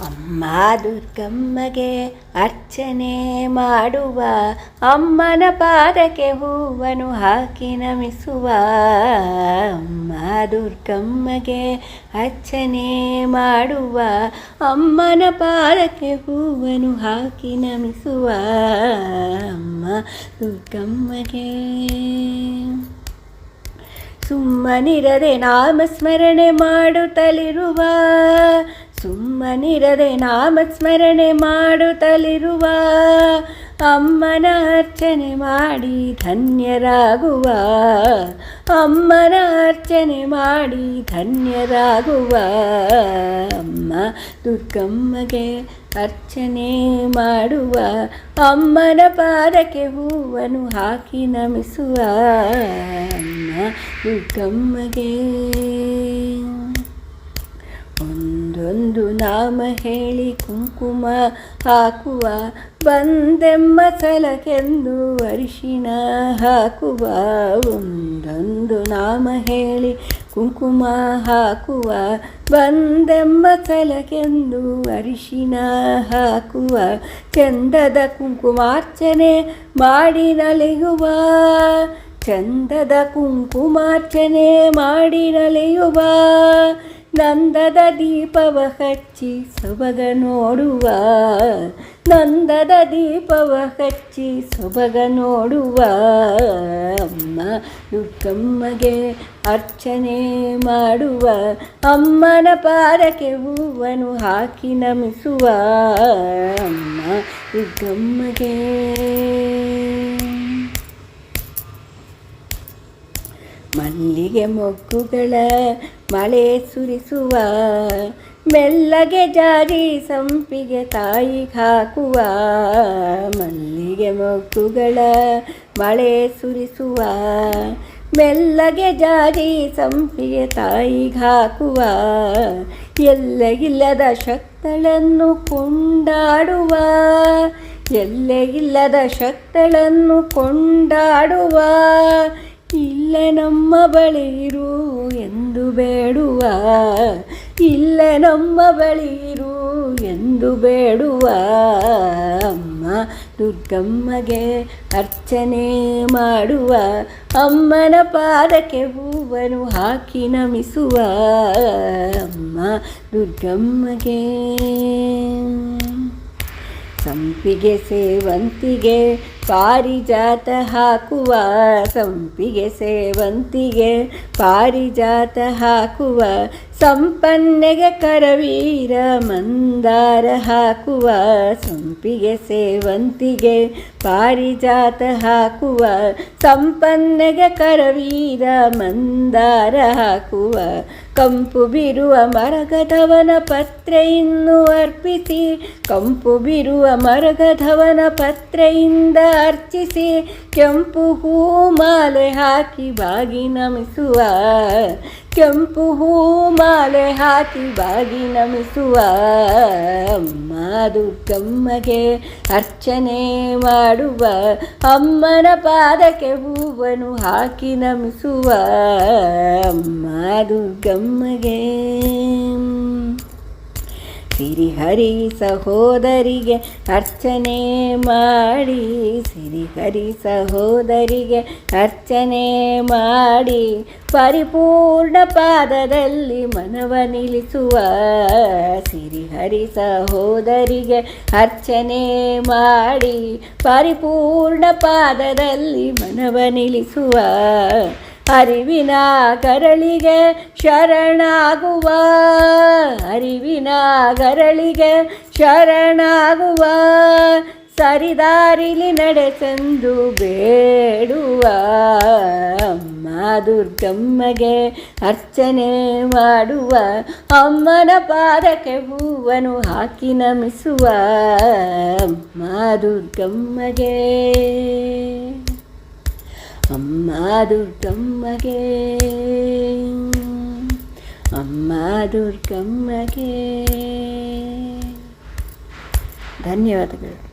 ಅಮ್ಮ ದುರ್ಗಮ್ಮಗೆ ಅರ್ಚನೆ ಮಾಡುವ, ಅಮ್ಮನ ಪಾದಕ್ಕೆ ಹೂವನ್ನು ಹಾಕಿ ನಮಿಸುವ. ಅಮ್ಮ ದುರ್ಗಮ್ಮಗೆ ಅರ್ಚನೆ ಮಾಡುವ, ಅಮ್ಮನ ಪಾದಕ್ಕೆ ಹೂವನ್ನು ಹಾಕಿ ನಮಿಸುವ. ಅಮ್ಮ ದುರ್ಗಮ್ಮಗೆ ಸುಮ್ಮನಿರದೆ ನಾಮಸ್ಮರಣೆ ಮಾಡುತ್ತಲಿರುವ ಸುಮ್ಮನಿರದೆ ನಾಮಸ್ಮರಣೆ ಮಾಡುತ್ತಲಿರುವ ಅಮ್ಮನ ಅರ್ಚನೆ ಮಾಡಿ ಧನ್ಯರಾಗುವ. ಅಮ್ಮನ ಅರ್ಚನೆ ಮಾಡಿ ಧನ್ಯರಾಗುವ. ಅಮ್ಮ ದುರ್ಗಮ್ಮಗೆ ಅರ್ಚನೆ ಮಾಡುವ. ಅಮ್ಮನ ಪಾದಕ್ಕೆ ಹೂವನ್ನು ಹಾಕಿ ನಮಿಸುವ. ಅಮ್ಮ ದುರ್ಗಮ್ಮಗೆ ಒಂದೊಂದು ನಾಮ ಹೇಳಿ ಕುಂಕುಮ ಹಾಕುವ, ಬಂದೆಮ್ಮ ಸಲಕೆಂದು ಅರಿಶಿಣ ಹಾಕುವ, ಒಂದೊಂದು ನಾಮ ಹೇಳಿ ಕುಂಕುಮ ಹಾಕುವ, ಬಂದೆಮ್ಮ ಸಲಕೆಂದು ಅರಿಶಿಣ ಹಾಕುವ, ಚಂದದ ಕುಂಕುಮಾರ್ಚನೆ ಮಾಡಿ ನಲಿಯುವ, ಚಂದದ ಕುಂಕುಮಾರ್ಚನೆ ಮಾಡಿ ನಲಿಯುವ ನಂದದ ದೀಪವ ಹಚ್ಚಿ ಸೊಬಗ ನೋಡುವ. ನಂದದ ದೀಪವ ಹಚ್ಚಿ ಸೊಬಗ ನೋಡುವ. ಅಮ್ಮ ದುರ್ಗಮ್ಮಗೆ ಅರ್ಚನೆ ಮಾಡುವ. ಅಮ್ಮನ ಪಾರಕ್ಕೆ ಹೂವನ್ನು ಹಾಕಿ ನಮಿಸುವ. ಅಮ್ಮ ದುರ್ಗಮ್ಮಗೆ ಮಲ್ಲಿಗೆ ಮೊಗ್ಗುಗಳ ಮಳೆ ಸುರಿಸುವ, ಮೆಲ್ಲಗೆ ಜಾರಿ ಸಂಪಿಗೆ ತಾಯಿ ಹಾಕುವ, ಮಲ್ಲಿಗೆ ಮೊಗ್ಗುಗಳ ಮಳೆ ಸುರಿಸುವ, ಮೆಲ್ಲಗೆ ಜಾರಿ ಸಂಪಿಗೆ ತಾಯಿ ಹಾಕುವ ಎಲ್ಲೆಗಿಲ್ಲದ ಶಕ್ತಳನ್ನು ಕೊಂಡಾಡುವ ಎಲ್ಲೆಗಿಲ್ಲದ ಶಕ್ತಳನ್ನು ಕೊಂಡಾಡುವ ಇಲ್ಲ ನಮ್ಮ ಬಳಿ ಇರು ಎಂದು ಬೇಡುವ, ಇಲ್ಲ ನಮ್ಮ ಬಳಿ ಇರು ಎಂದು ಬೇಡುವ. ಅಮ್ಮ ದುರ್ಗಮ್ಮಗೆ ಅರ್ಚನೆ ಮಾಡುವ, ಅಮ್ಮನ ಪಾದಕ್ಕೆ ಹೂವನ್ನು ಹಾಕಿ ನಮಿಸುವ. ಅಮ್ಮ ದುರ್ಗಮ್ಮಗೆ ಸಂಪಿಗೆ ಸೇವಂತಿಗೆ ಪಾರಿಜಾತ ಹಾಕುವ ಸಂಪಿಗೆ ಸೇವಂತಿಗೆ, ಪಾರಿಜಾತ ಹಾಕುವ ಸಂಪನ್ನೆಗೆ ಕರವೀರ ಮಂದಾರ ಹಾಕುವ ಸಂಪಿಗೆ ಸೇವಂತಿಗೆ, ಪಾರಿಜಾತ ಹಾಕುವ ಸಂಪನ್ನೆಗೆ ಕರವೀರ ಮಂದಾರ ಹಾಕುವ ಕಂಪು ಬಿರುವ ಮರಗಧವನ ಪತ್ರೆಯನ್ನು ಅರ್ಪಿಸಿ, ಕಂಪು ಬಿರುವ ಮರಗಧವನ ಪತ್ರೆಯಿಂದ ಅರ್ಚಿಸಿ ಕೆಂಪು ಹೂ ಮಾಲೆ ಹಾಕಿ ಬಾಗಿ ನಮಿಸುವ. ಕೆಂಪು ಹೂ ಮಾಲೆ ಹಾಕಿ ಬಾಗಿ ನಮಿಸುವ. ದುರ್ಗಮ್ಮಗೆ ಅರ್ಚನೆ ಮಾಡುವ. ಅಮ್ಮನ ಪಾದಕ್ಕೆ ಹೂವನ್ನು ಹಾಕಿ ನಮಿಸುವ. ದುರ್ಗಮ್ಮಗೆ ಸಿರಿಹರಿ ಸಹೋದರಿಗೆ ಅರ್ಚನೆ ಮಾಡಿ ಸಿರಿಹರಿ ಸಹೋದರಿಗೆ ಅರ್ಚನೆ ಮಾಡಿ, ಪರಿಪೂರ್ಣ ಪಾದದಲ್ಲಿ ಮನವ ನಿಲ್ಲಿಸುವ ಸಿರಿಹರಿ ಸಹೋದರಿಗೆ ಅರ್ಚನೆ ಮಾಡಿ, ಪರಿಪೂರ್ಣ ಪಾದದಲ್ಲಿ ಮನವ ನಿಲ್ಲಿಸುವ ಅರಿವಿನ ಕರಳಿಗೆ ಶರಣಾಗುವ, ಅರಿವಿನ ಕರಳಿಗೆ ಶರಣಾಗುವ, ಸರಿದಾರಿಲಿ ನಡೆಸೆಂದು ಬೇಡುವ ಅಮ್ಮ ದುರ್ಗಮ್ಮಗೆ ಅರ್ಚನೆ ಮಾಡುವ, ಅಮ್ಮನ ಪಾದಕ್ಕೆ ಹೂವನ್ನು ಹಾಕಿ ನಮಿಸುವ ಅಮ್ಮ ದುರ್ಗಮ್ಮಗೆ. ಅಮ್ಮ ದುರ್ಗಮ್ಮಗೆ ಅಮ್ಮ ದುರ್ಗಮ್ಮಗೆ ಧನ್ಯವಾದಗಳು